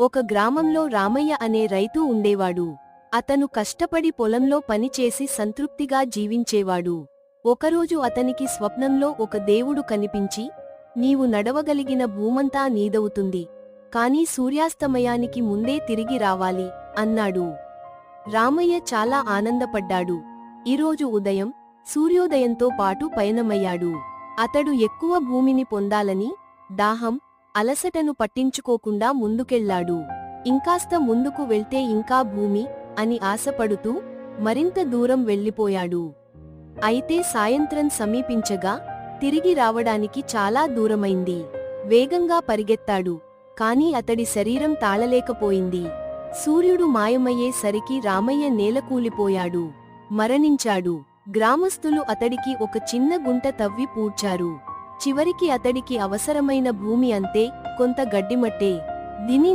ఒక గ్రామంలో రామయ్య అనే రైతు ఉండేవాడు. అతను కష్టపడి పొలంలో పనిచేసి సంతృప్తిగా జీవించేవాడు. ఒకరోజు అతనికి స్వప్నంలో ఒక దేవుడు కనిపించి నీవు నడవగలిగిన భూమంతా నీదవుతుంది. కాని సూర్యాస్తమయానికి ముందే తిరిగి రావాలి అన్నాడు. రామయ్య చాలా ఆనందపడ్డాడు. ఈరోజు ఉదయం సూర్యోదయంతో పాటు పయనమయ్యాడు. అతడు ఎక్కువ భూమిని పొందాలని దాహం అలసటను పట్టించుకోకుండా ముందుకెళ్ళాడు ఇంకాస్త ముందుకు వెళ్తే ఇంకా భూమి అని ఆశపడుతూ మరింత దూరం వెళ్ళిపోయాడు. అయితే సాయంత్రం సమీపించగా తిరిగి రావడానికి చాలా దూరమైంది. వేగంగా పరిగెత్తాడు కాని అతడి శరీరం తాళలేకపోయింది. సూర్యుడు మాయమయ్యేసరికి రామయ్య నేలకూలిపోయాడు. మరణించాడు. గ్రామస్తులు అతడికి ఒక చిన్న గుంట తవ్వి పూడ్చారు. చివరికి అతడికి అవసరమైన భూమి అంతే కొంత గడ్డిమట్టే. దిని